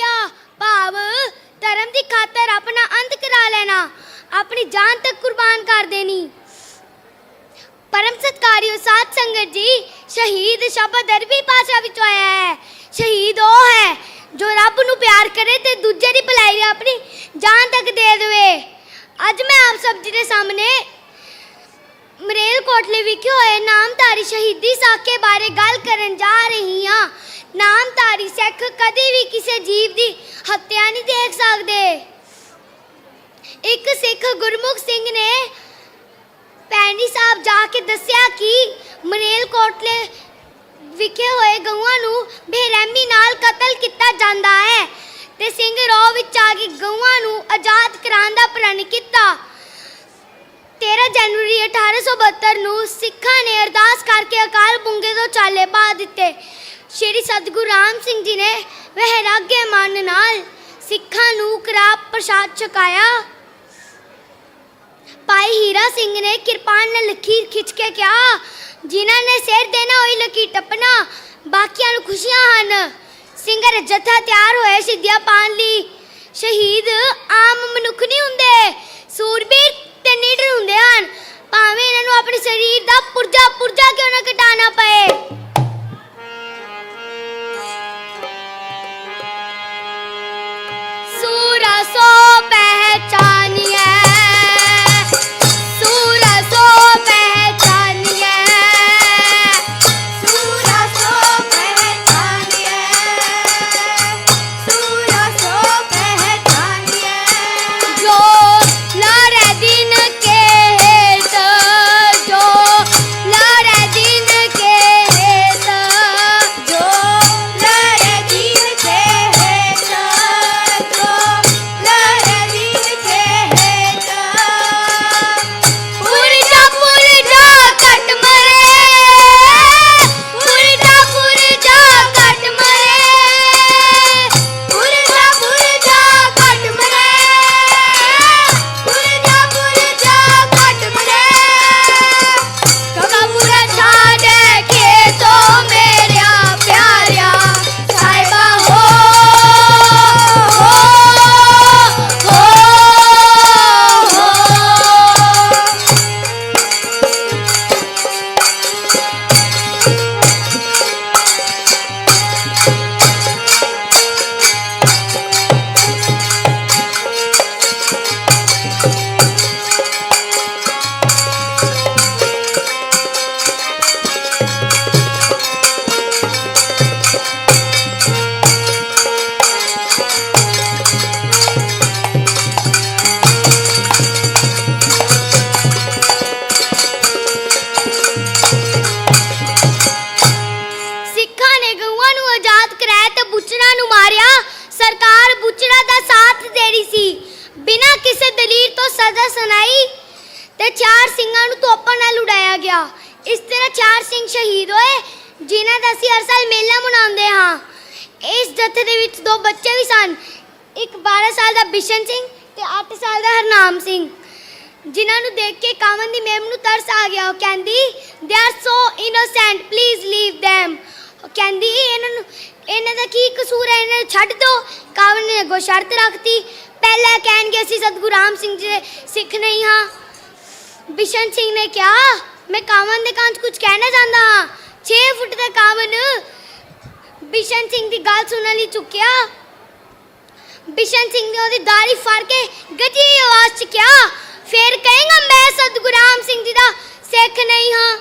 Run ਭਾਵ ਧਰਮ ਦੀ ਖਾਤਰ ਆਪਣਾ ਅੰਤ ਕਰਾ ਲੈਣਾ। ਆਪਣੀ ਜਾਨ ਤੱਕ ਕੁਰਬਾਨ ਕਰ ਦੇਣੀ। ਪਰਮ ਸਤਕਾਰਿਓ, ਸਾਧ ਸੰਗਤ ਜੀ, ਸ਼ਹੀਦ ਸ਼ਬਦ ਅਰਬੀ ਭਾਸ਼ਾ ਵਿੱਚ ਆਇਆ ਹੈ। ਸ਼ਹੀਦ ਉਹ ਹੈ ਜੋ ਰੱਬ ਨੂੰ ਪਿਆਰ ਕਰੇ ਤੇ ਦੂਜੇ ਦੀ ਭਲਾਈ ਲਈ ਆਪਣੀ ਜਾਨ ਤੱਕ ਦੇ ਦੇਵੇ। ਅੱਜ ਮੈਂ ਆਪ ਸਭ ਜੀ ਦੇ ਸਾਹਮਣੇ ਮਰੇਲ ਕੋਟਲੇ ਵਿਖੇ ਹੋਏ ਨਾਮਧਾਰੀ ਸ਼ਹੀਦੀ ਸਾਕੇ ਬਾਰੇ ਗੱਲ ਕਰਨ ਜਾ ਰਹੀ ਹਾਂ। ਨਾਮਧਾਰੀ ਸਿੱਖ ਕਦੇ ਵੀ ਕਿਸੇ ਜੀਵ ਦੀ ਹੱਤਿਆ ਨਹੀਂ ਦੇਖ ਸਕਦੇ। ਇੱਕ ਸਿੱਖ ਗੁਰਮੁਖ ਸਿੰਘ ਨੇ ਪੈਣੀ ਸਾਹਿਬ ਜਾ ਕੇ ਦੱਸਿਆ ਕਿ ਮਰੇਲ ਕੋਟਲੇ ਵਿਖੇ ਹੋਏ ਗਊਆਂ ਨੂੰ ਬੇਰਹਿਮੀ ਨਾਲ ਕਤਲ ਕੀਤਾ ਜਾਂਦਾ ਹੈ ਤੇ ਸਿੰਘ ਰੋ ਵਿੱਚ ਆ ਕੇ ਗਊਆਂ ਨੂੰ ਆਜ਼ਾਦ ਕਰਾਉਣ ਦਾ ਪ੍ਰਣ ਕੀਤਾ। 13 ਜਨਵਰੀ 1872 ਨੂੰ ਸਿੱਖਾਂ ਨੇ ਅਰਦਾਸ ਕਰਕੇ ਅਕਾਲ ਪੁੰਗੇ ਤੋਂ ਚਾਲੇ ਪਾ ਦਿੱਤੇ। ਸ਼੍ਰੀ ਸਤਿਗੁਰੂ ਰਾਮ ਸਿੰਘ ਜੀ ਨੇ ਵਹਿਰਾਗੇ ਮਨ ਨਾਲ ਸਿੱਖਾਂ ਨੂੰ ਕਰਾਬ ਪ੍ਰਸ਼ਾਦ ਛਕਾਇਆ। ਭਾਈ ਹੀਰਾ ਸਿੰਘ ਨੇ ਕਿਰਪਾਨ ਨਾਲ ਲਕੀਰ ਖਿੱਚ ਕੇ ਕਿਹਾ, ਜਿਨ੍ਹਾਂ ਨੇ ਸਿਰ ਦੇਣਾ ਹੋਈ ਲਕੀਰ ਟੱਪਣਾ, ਬਾਕੀਆਂ ਨੂੰ ਖੁਸ਼ੀਆਂ ਹਨ। ਸਿੰਘਰ ਜਥਾ ਤਿਆਰ ਹੋਏ ਸਿੱਧਿਆ ਪਾਣ ਲਈ। ਸ਼ਹੀਦ ਆਮ ਮਨੁੱਖ ਨਹੀਂ ਹੁੰਦੇ, ਸੂਰਬੀਰ ਤੇ ਨੀਡਰ ਹੁੰਦੇ ਹਨ। ਭਾਵੇਂ ਇਹਨਾਂ ਨੂੰ ਆਪਣੇ ਸਰੀਰ ਦਾ ਪੁਰਜਾ ਪੁਰਜਾ ਕਿਉਂ ਨਾ ਕਟਾਣਾ ਹਰ ਮਨਾਉਂਦੇ ਹਾਂ। ਇਸ ਜਥੇ ਦੇ ਵਿੱਚ ਦੋ ਬੱਚੇ ਵੀ ਸਨ। ਇੱਕ 12 ਸਾਲ ਦਾ ਬਿਸ਼ਨ ਸਿੰਘ ਤੇ 8 ਸਾਲ ਦਾ ਹਰਨਾਮ ਸਿੰਘ। ਜਿਨ੍ਹਾਂ ਨੂੰ ਦੇਖ ਕੇ ਕਾਮਨ ਦੀ ਮੈਮ ਨੂੰ ਤਰਸ ਆ ਗਿਆ। ਉਹ ਕਹਿੰਦੀ they are so innocent please leave them. ਕਹਿੰਦੀ, ਇਹਨਾਂ ਨੂੰ ਇਹਨਾਂ ਦਾ ਕੀ ਕਸੂਰ ਹੈ? ਇਹਨਾਂ ਨੂੰ ਛੱਡ ਦਿਓ ਕਾਮਨ ਨੇ ਅੱਗੋਂ ਸ਼ਰਤ ਰੱਖਤੀ। ਪਹਿਲਾਂ ਕਹਿਣਗੇ, ਅਸੀਂ ਸਤਿਗੁਰੂ ਰਾਮ ਸਿੰਘ ਜੀ ਦੇ ਸਿੱਖ ਨਹੀਂ ਹਾਂ। ਬਿਸ਼ਨ ਸਿੰਘ ਨੇ ਕਿਹਾ, ਮੈਂ ਕਾਮਨ ਦੇ ਕੰਨ 'ਚ ਕੁਝ ਕਹਿਣਾ ਚਾਹੁੰਦਾ ਹਾਂ। 6 ਫੁੱਟ ਦਾ ਕਾਮਨ ਬਿਸ਼ਨ ਸਿੰਘ ਦੀ ਗੱਲ ਸੁਣਨ ਲਈ ਚੁੱਕਿਆ। ਬਿਸ਼ਨ ਸਿੰਘ ਨੇ ਉਹਦੀ ਦਾੜੀ ਫੜ ਕੇ ਗੱਜੀ ਆਵਾਜ਼ 'ਚ ਕਿਹਾ, ਫੇਰ ਕਹੇਗਾ ਮੈਂ ਸਤਿਗੁਰੂ ਸਿੰਘ ਜੀ ਦਾ ਸਿੱਖ ਨਹੀਂ ਹਾਂ।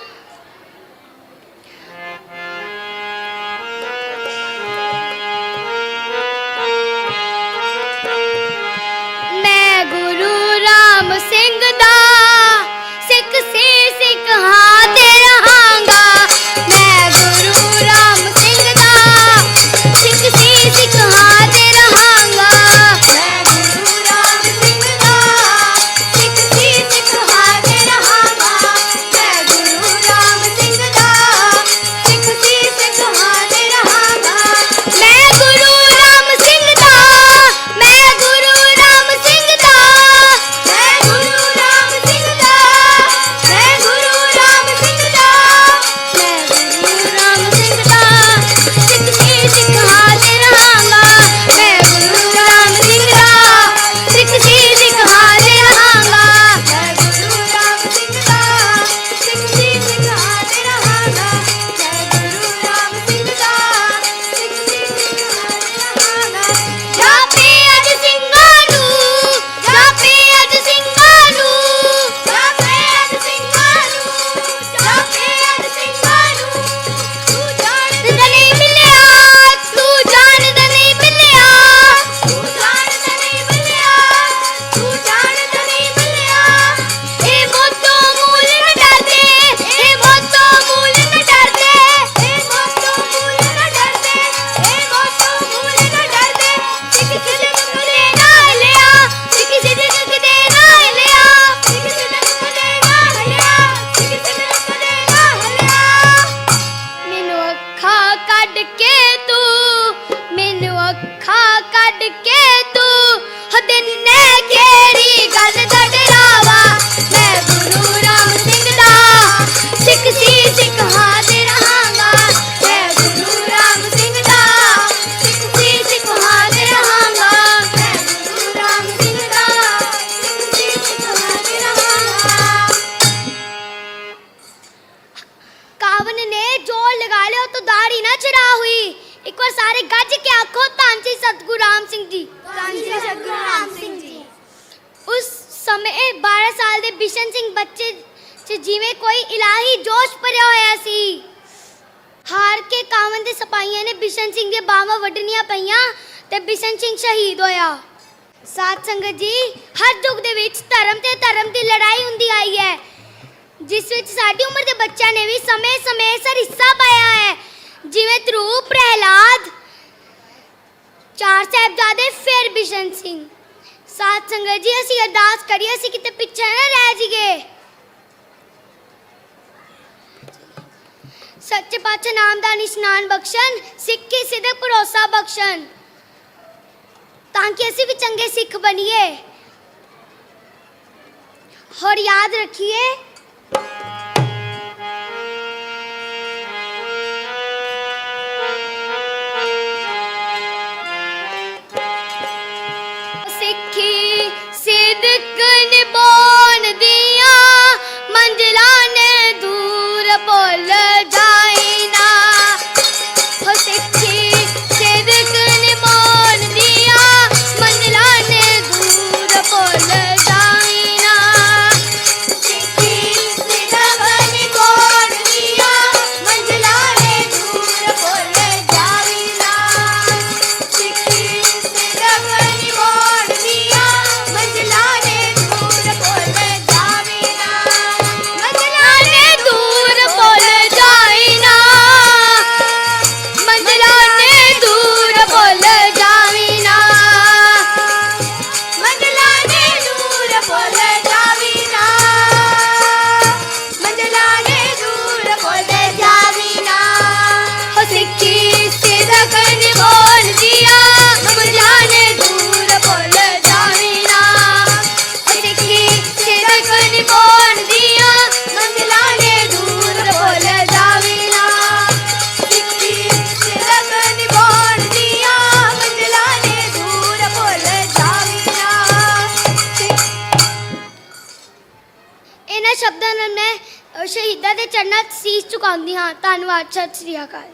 ਸਮੇਂ 12 ਸਾਲ ਦੇ ਬਿਸ਼ਨ ਸਿੰਘ ਬੱਚੇ ਚ ਜਿਵੇਂ ਕੋਈ ਇਲਾਹੀ ਜੋਸ਼ ਭਰਿਆ ਹੋਇਆ ਸੀ। ਹਾਰ ਕੇ ਕਾਵਨ ਦੇ ਸਿਪਾਹੀਆਂ ਨੇ ਬਿਸ਼ਨ ਸਿੰਘ ਦੀਆਂ ਬਾਹਾਂ ਵੱਢਣੀਆਂ ਪਈਆਂ ਤੇ ਬਿਸ਼ਨ ਸਿੰਘ ਸ਼ਹੀਦ ਹੋਇਆ। ਸਾਧ ਸੰਗਤ ਜੀ, ਹਰ ਯੁੱਗ ਦੇ ਵਿੱਚ ਧਰਮ ਤੇ ਧਰਮ ਦੀ ਲੜਾਈ ਹੁੰਦੀ ਆਈ ਹੈ। ਜਿਸ ਵਿੱਚ ਸਾਡੀ ਉਮਰ ਦੇ ਬੱਚਿਆਂ ਨੇ ਵੀ ਸਮੇਂ-ਸਮੇਂ ਸਰ ਹਿੱਸਾ ਪਾਇਆ ਹੈ। ਜਿਵੇਂ ਧਰੂ ਪ੍ਰਹਿਲਾਦ, ਚਾਰ ਸਾਹਿਬਜ਼ਾਦੇ, ਫਿਰ ਬਿਸ਼ਨ ਸਿੰਘ। ਸਾਧ ਸੰਗਤ ਜੀ, ਅਸੀਂ ਅਰਦਾਸ ਕਰੀਏ, ਅਸੀਂ ਕਿਤੇ ਪਿੱਛੇ ਨਾ ਰਹਿ ਜੀਏ ਸੱਚੇ ਪਾਤਸ਼ਾਹ ਨਾਮ ਦਾ ਨਿਸ਼ਾਨ ਬਖਸ਼ਣ, ਸਿੱਖੀ ਸਿੱਧਕ ਭਰੋਸਾ ਬਖਸ਼ਣ। ਤਾਂ ਕਿ ਅਸੀਂ ਵੀ ਚੰਗੇ ਸਿੱਖ ਬਣੀਏ। ਹੋਰ ਯਾਦ ਰੱਖੀਏ ਇਹਨਾਂ ਹਾਂ। ਧੰਨਵਾਦ ਸਤਿ ਸ੍ਰੀ ਅਕਾਲ।